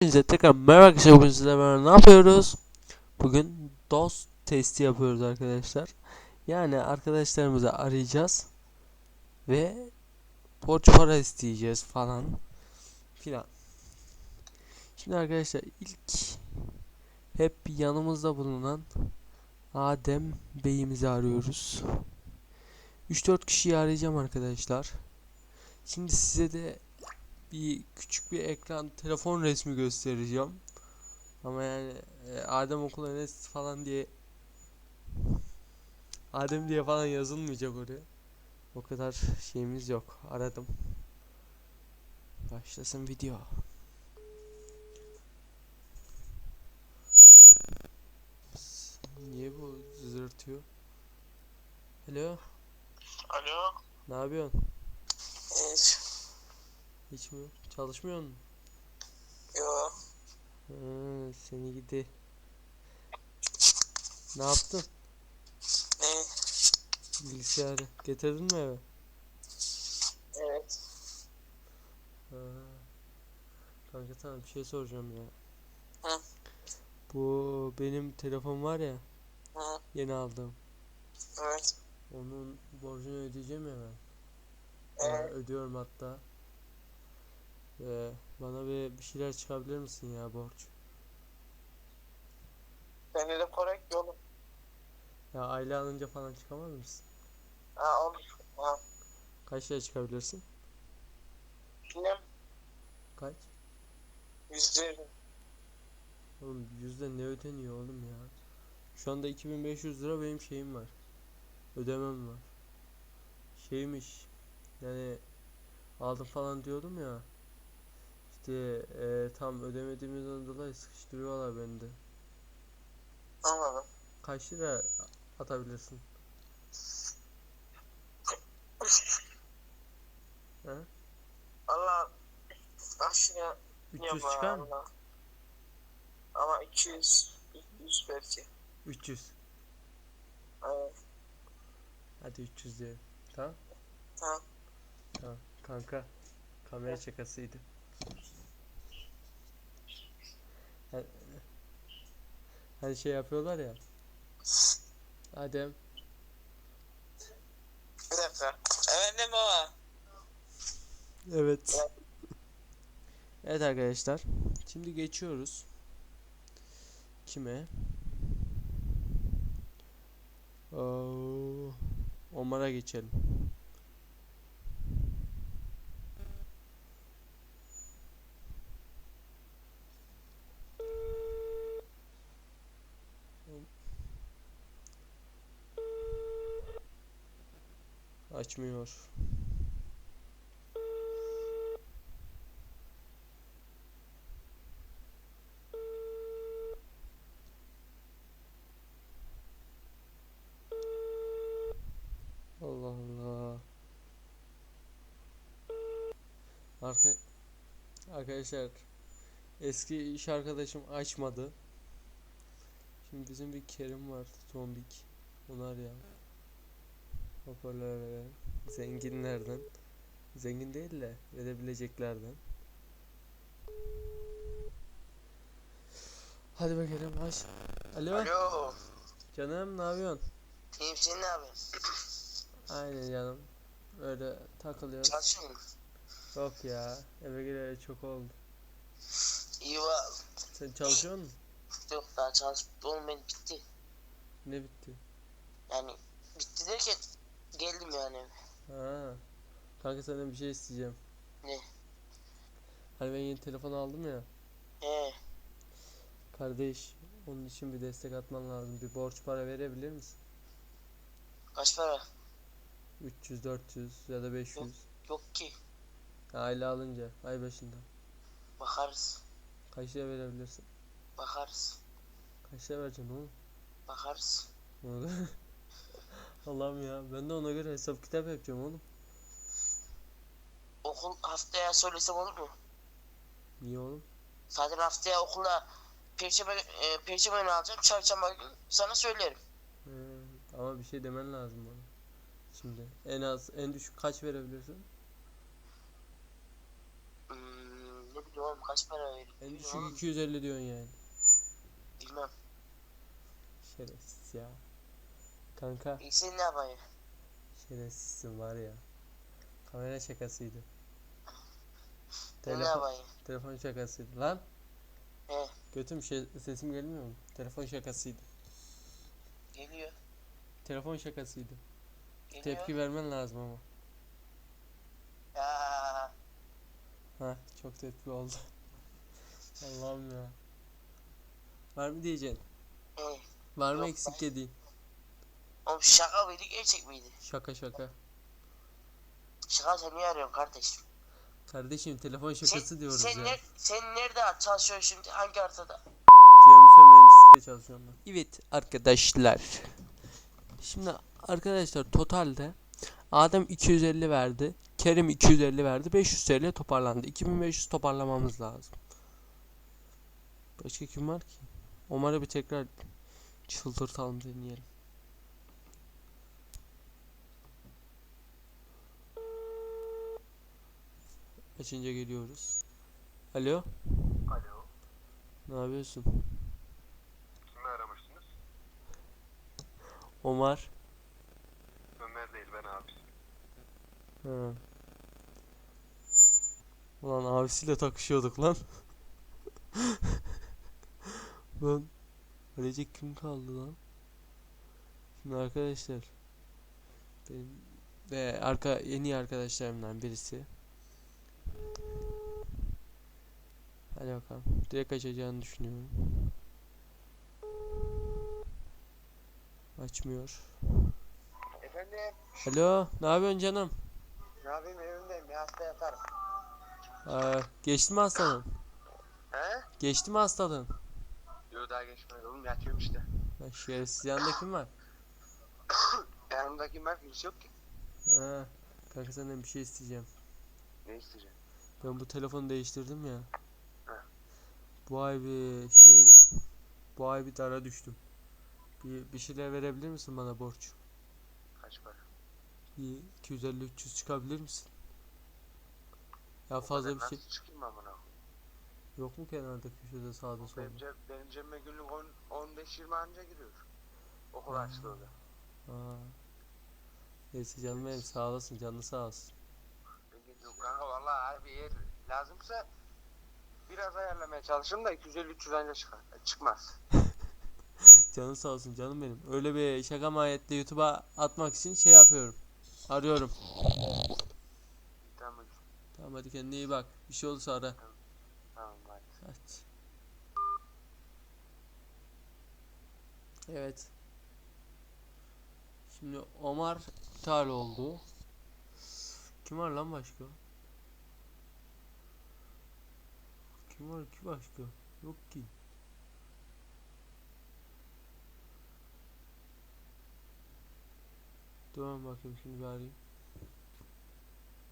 Hepinize tekrar merhaba arkadaşlar bugün ne yapıyoruz? Bugün DOS testi yapıyoruz arkadaşlar. Yani arkadaşlarımızı arayacağız ve borç para isteyeceğiz falan filan. Şimdi arkadaşlar ilk hep yanımızda bulunan Adem Bey'imizi arıyoruz. 3-4 kişiyi arayacağım arkadaşlar. Şimdi size de bir küçük bir ekran telefon resmi göstereceğim. Ama yani e, Adem okul Enes falan diye Adem diye falan yazılmayacak oraya. O kadar şeyimiz yok. Aradım. Başlasın video. Niye bu zırtıyor? Alo, Alo. ne yapıyorsun? Evet. Hiç mi? Çalışmıyor musun? Yo. Ha, seni gidi. Ne yaptın? Ne? Bilgisayarı getirdin mi eve? Evet. Ha. Kanka sana bir şey soracağım ya. Hı. Bu benim telefon var ya Hı. yeni aldım. Evet. Onun borcunu ödeyeceğim ya ben. Evet. ödüyorum hatta. Ve bana bir, bir şeyler çıkabilir misin ya borç? Bende de para yok ki oğlum. Ya aile alınca falan çıkamaz mısın? Ha olur. Ha. Kaç lira çıkabilirsin? Bilmem. Kaç? Yüzde Oğlum yüzde ne ödeniyor oğlum ya? Şu anda 2500 lira benim şeyim var. Ödemem var. Şeymiş. Yani aldım falan diyordum ya. İşte eee, tam ödemediğimizden dolayı sıkıştırıyorlar beni de. Anladım. Kaç lira atabilirsin? Ha? Allah aşkına 300 çıkar mı? Ama 200 300 belki. 300. Evet. Hadi 300 diyelim. Tamam? Tamam. Tamam. Kanka. Kamera şakasıydı. Hani şey yapıyorlar ya. Adem. Bir dakika. Efendim baba. Evet. Evet arkadaşlar. Şimdi geçiyoruz. Kime? Oo, Omar'a geçelim. Açmıyor. Allah Allah. Arka Arkadaşlar eski iş arkadaşım açmadı. Şimdi bizim bir Kerim var zombik. Onlar ya. Hoparlör veren. Zenginlerden. Zengin değil de verebileceklerden. Hadi bakalım aç. Alo. Alo. Canım ne yapıyorsun? İyiyim sen ne yapıyorsun? Aynen canım. Öyle takılıyoruz. Çalışıyor musun? Yok ya. Eve gireli çok oldu. İyi var. Sen çalışıyor musun? Yok daha çalıştım. Oğlum benim bitti. Ne bitti? Yani bitti derken geldim yani. Ha. Kanka senden bir şey isteyeceğim. Ne? Hani ben yeni telefon aldım ya. He. Kardeş, onun için bir destek atman lazım. Bir borç para verebilir misin? Kaç para? 300, 400 ya da 500. Yok ki. Aile alınca, ay başında. Bakarız. Kaç lira verebilirsin? Bakarız. Kaç lira vereceksin oğlum? Bakarız. Ona göre- Allah'ım ya, ben de ona göre hesap kitap yapacağım oğlum. Okul haftaya söylesem olur mu? Niye oğlum? Zaten haftaya okulda perşembe, e, perşembe günü alacağım. Çarşamba günü sana söylerim. He, ama bir şey demen lazım bana. Şimdi en az en düşük kaç verebilirsin? Hmm, ne bileyim oğlum kaç para veriyor? En düşük oğlum, 250 diyorsun yani. Bilmem. Şerefsiz ya. Kanka İyi sen ne yapayım? şerefsizsin var ya. Kamera şakasıydı. Ben ne Telefon, yapayım? telefon şakasıydı lan. He Götüm şey, sesim gelmiyor mu? Telefon şakasıydı. geliyor. Telefon şakasıydı. Geliyor. Tepki vermen lazım ama. Ya. Ha çok tepki oldu. Allah'ım ya. Var mı diyeceksin? He. Var mı Yok, eksik ben- yediğin? Oğlum şaka mıydı gerçek miydi? Şaka şaka. Şaka sen niye arıyorsun kardeşim? Kardeşim telefon şakası diyoruz sen, ya. ne- sen nerede çalışıyorsun şimdi? Hangi haritada? Geometri mühendislikte çalışıyorum ben. Evet arkadaşlar. Şimdi arkadaşlar totalde Adem 250 verdi. Kerim 250 verdi. 500 TL toparlandı. 2500 toparlamamız lazım. Başka kim var ki? Omar'ı bir tekrar çıldırtalım deneyelim. Açınca geliyoruz. Alo, Alo, ne yapıyorsun? kimi aramıştınız? Omar. Ömer değil, ben abi. Ha. Ulan abisiyle takışıyorduk lan. lan. Ölecek kim kaldı lan? Şimdi arkadaşlar. Benim ve arka en iyi arkadaşlarımdan birisi. Hadi bakalım. Direkt açacağını düşünüyorum. Açmıyor. Efendim, Alo, ne yapıyorsun canım? ne yapayım evimdeyim ya hasta yatarım. Ee, geçti mi hastalığın? He? Geçti mi hastalığın? Yo daha geçmedi oğlum yatıyorum işte. Ha, şerefsiz yanında kim var? Yanımdaki var kimse yok ki. Ha, kanka senden bir şey isteyeceğim. Ne isteyeceğim? Ben bu telefonu değiştirdim ya. Heh. Bu ay bir şey bu ay bir dara düştüm. Bir, bir şeyler verebilir misin bana borç? Kaç para? Bir 250-300 çıkabilir misin? Ya O fazla bir şey Nasıl çıkayım ben buna? yok mu kenarda köşede sağda solda? Benim, ceb, benim cebime günlük 10 15-20 anca giriyor. Okul açtı orada. Ha. Neyse canım benim sağ olasın canlı sağ olsun. Yok kanka vallahi harbi eğer lazımsa biraz ayarlamaya çalışırım da 250-300 anca çıkar. Çıkmaz. Canı sağ olsun canım benim. Öyle bir şaka mahiyetli YouTube'a atmak için şey yapıyorum. Arıyorum. Tamam, Tamam hadi kendine iyi bak. Bir şey olursa ara. tamam hadi. Aç. Evet. Şimdi Omar iptal oldu. Kim var lan başka? Kim var ki başka? Yok ki. Dur bakayım şimdi bir.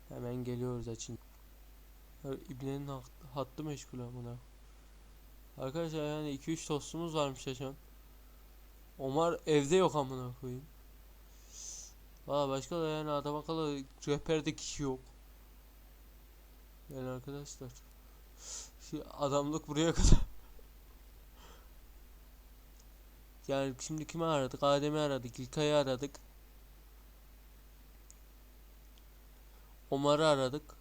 Hemen geliyoruz açın. İbnenin hat- hattı meşgul amına. Arkadaşlar yani 2-3 tostumuz varmış ya şu an. Omar evde yok amına koyayım. Valla başka da yani adam akıllı rehberde kişi yok. Yani arkadaşlar. Şu adamlık buraya kadar. Yani şimdi kimi aradık? Adem'i aradık, İlkay'ı aradık. Omar'ı aradık.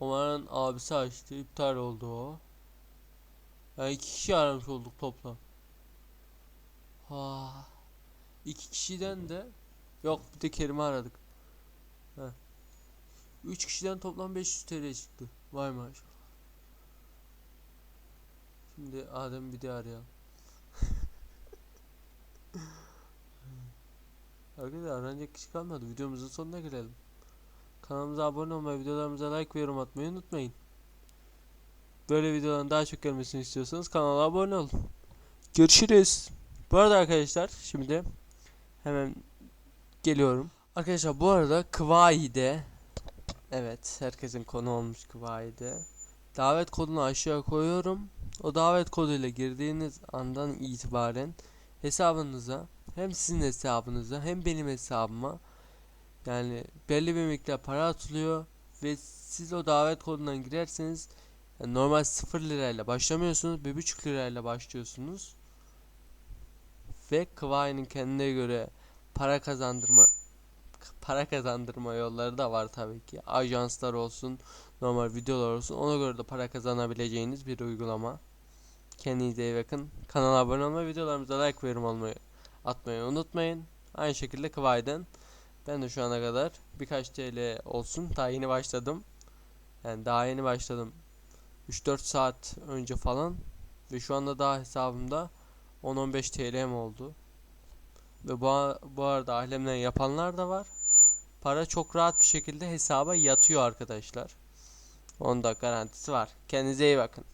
Omar'ın abisi açtı, iptal oldu o. Yani iki kişi aramış olduk toplam. Ha. İki kişiden de yok bir de Kerim'i aradık. Ha. Üç kişiden toplam 500 TL çıktı. Vay maşallah. Şimdi Adem bir de arayalım. Arkadaşlar aranacak kişi kalmadı. Videomuzun sonuna gelelim. Kanalımıza abone olmayı, videolarımıza like ve yorum atmayı unutmayın. Böyle videoların daha çok gelmesini istiyorsanız kanala abone olun. Görüşürüz. Bu arada arkadaşlar şimdi hemen geliyorum. Arkadaşlar bu arada Kıvayi'de evet herkesin konu olmuş Kıvayi'de davet kodunu aşağı koyuyorum. O davet koduyla girdiğiniz andan itibaren hesabınıza hem sizin hesabınıza hem benim hesabıma yani belli bir miktar para atılıyor ve siz o davet kodundan girerseniz Yani normal 0 lirayla başlamıyorsunuz. 1,5 lirayla başlıyorsunuz. Ve Kıvayi'nin kendine göre para kazandırma para kazandırma yolları da var tabii ki. Ajanslar olsun, normal videolar olsun. Ona göre de para kazanabileceğiniz bir uygulama. Kendinize iyi bakın. Kanala abone olmayı, videolarımıza like ve yorum olmayı atmayı unutmayın. Aynı şekilde Kıvayi'den ben de şu ana kadar birkaç TL olsun. Daha yeni başladım. Yani daha yeni başladım. 3-4 saat önce falan. Ve şu anda daha hesabımda 10-15 TL'm oldu. Ve bu, bu arada alemden yapanlar da var. Para çok rahat bir şekilde hesaba yatıyor arkadaşlar. Onda garantisi var. Kendinize iyi bakın.